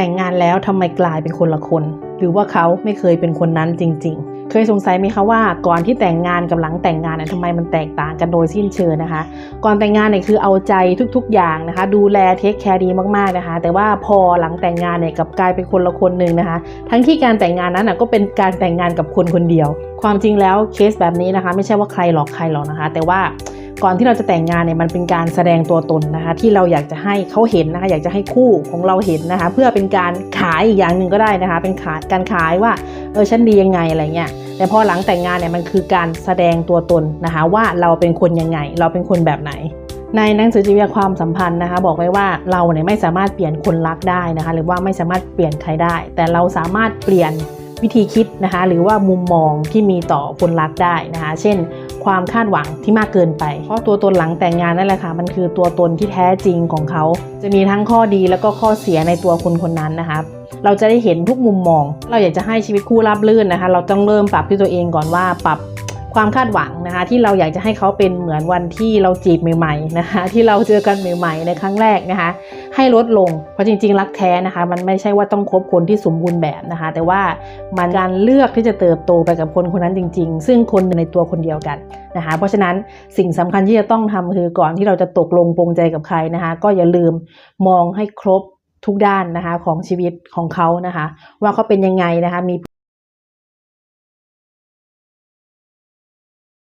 แต่งงานแล้วทำไมกลายเป็นคนละคน หรือว่าเขาไม่เคยเป็นคนนั้นจริง ๆ เคยสงสัยไหมคะว่าก่อนที่แต่งงานกับหลังแต่งงานเนี่ยทำไมมันแตกต่างกันโดยสิ้นเชิงนะคะ ก่อนแต่งงานเนี่ยคือเอาใจทุกๆ อย่างนะคะ ดูแลเทคแคร์ดีมากๆนะคะ แต่ว่าพอหลังแต่งงานเนี่ยกับกลายเป็นคนละคนหนึ่งนะคะ ทั้งที่การแต่งงานนั้นก็เป็นการแต่งงานกับคนคนเดียว ความจริงแล้วเคสแบบนี้นะคะ ไม่ใช่ว่าใครหลอกใครหรอกนะคะ แต่ว่า ก่อนที่เราจะแต่งงานเนี่ยมันเป็นการแสดงตัวตนนะคะ ที่เราอยากจะให้เขาเห็นนะคะ อยากจะให้คู่ของเราเห็นนะคะ เพื่อเป็นการขายอีกอย่างหนึ่งก็ได้นะคะ เป็นขายการขายว่าเออฉันดียังไงอะไรเงี้ยแต่พอหลังแต่งงานเนี่ยมันคือการแสดงตัวตนนะคะ ว่าเราเป็นคนยังไง เราเป็นคนแบบไหนในหนังสือจิตวิทยาความสัมพันธ์นะคะ บอกไว้ว่าเราเนี่ยไม่สามารถเปลี่ยนคนรักได้นะคะ หรือว่าไม่สามารถเปลี่ยนใครได้ แต่เราสามารถเปลี่ยนวิธีคิดนะคะ หรือว่ามุมมองที่มีต่อคนรักได้นะคะ เช่น ความคาดหวังที่มากเกินไป เพราะตัวตนหลังแต่งงานนั่นแหละค่ะ มันคือตัวตนที่แท้จริงของเขา จะมีทั้งข้อดีแล้วก็ข้อเสียในตัวคนคนนั้นนะคะเราจะได้เห็นทุกมุมมอง เราอยากจะให้ชีวิตคู่ราบรื่นนะคะ เราต้องเริ่มปรับที่ตัวเองก่อนว่าปรับ ความคาดหวังนะคะที่เราอยากจะให้เขาเป็นเหมือนวันที่เราจีบใหม่ๆนะคะที่เราเจอกันใหม่ ๆ ในครั้งแรกนะคะให้ลดลงเพราะจริง ๆ รักแท้นะคะ มันไม่ใช่ว่าต้องคบคนที่สมบูรณ์แบบนะคะ แต่ว่ามันการเลือกที่จะเติบโตไปกับคนคนนั้นจริง ๆ ซึ่งคนในตัวคนเดียวกันนะคะเพราะฉะนั้นสิ่งสำคัญที่จะต้องทำคือก่อนที่เราจะตกลงปรงใจกับใครนะคะ ก็อย่าลืมมองให้ครบทุกด้านนะคะของชีวิตของเขานะคะ ว่าเขาเป็นยังไงนะคะมี